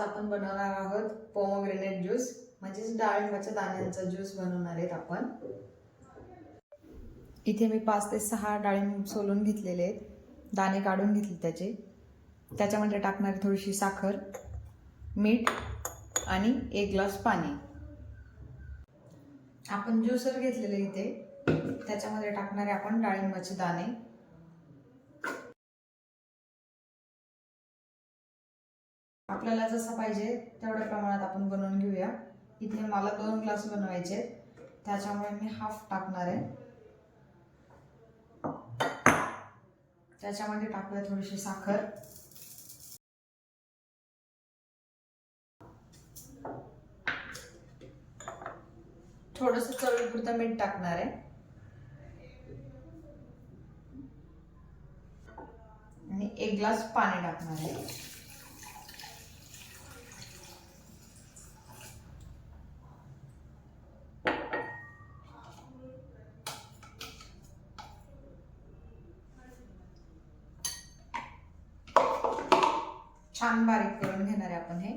आपण बनवणार आहोत पोमोग्रेनेट ज्यूस. म्हणजेच डाळिंबाच्या दाण्यांचा ज्यूस बनवणार आहेत आपण. इथे मी पाच ते सहा डाळिंब सोलून घेतलेले आहेत. दाणे काढून घेतले त्याचे. त्याच्यामध्ये टाकणारी थोडीशी साखर मीठ आणि एक ग्लास पाणी. आपण ज्यूसर घेतलेले इथे. त्याच्यामध्ये टाकणारे आपण डाळिंबाचे दाणे. आपल्याला जसं पाहिजे तेवढ्या प्रमाणात आपण बनवून घेऊया. इथे मला दोन ग्लास बनवायचे त्याच्यामुळे मी हाफ टाकणार आहे. त्याच्यामध्ये टाकूया थोडीशी साखर. थोडस चवीपुरतं मीठ टाकणार आहे. आणि एक ग्लास पाणी टाकणार आहे. छान बारीक करून घेणार आहे आपण हे.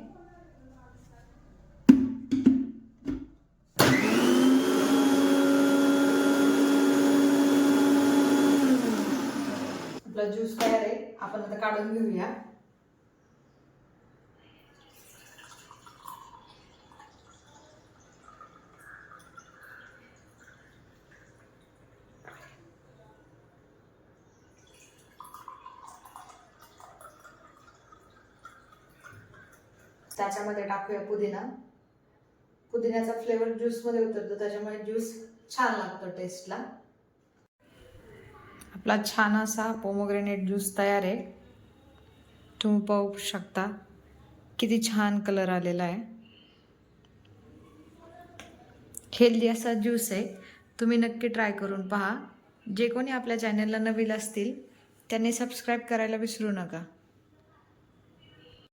आपला ज्यूस तयार आहे. आपण आता काढून घेऊया. त्याच्यामध्ये टाकूया पुदिना. पुदिन्याचा फ्लेवर ज्यूसमध्ये उतरतो त्याच्यामुळे ज्यूस छान लागतो टेस्टला आपला छान असा पोमोग्रेनेट ज्यूस तयार आहे. तुम्ही पाहू शकता किती छान कलर आलेला आहे. हेल्दी असा ज्यूस आहे. तुम्ही नक्की ट्राय करून पहा. जे कोणी आपल्या चॅनलला नवीन असतील त्यांनी सबस्क्राईब करायला विसरू नका.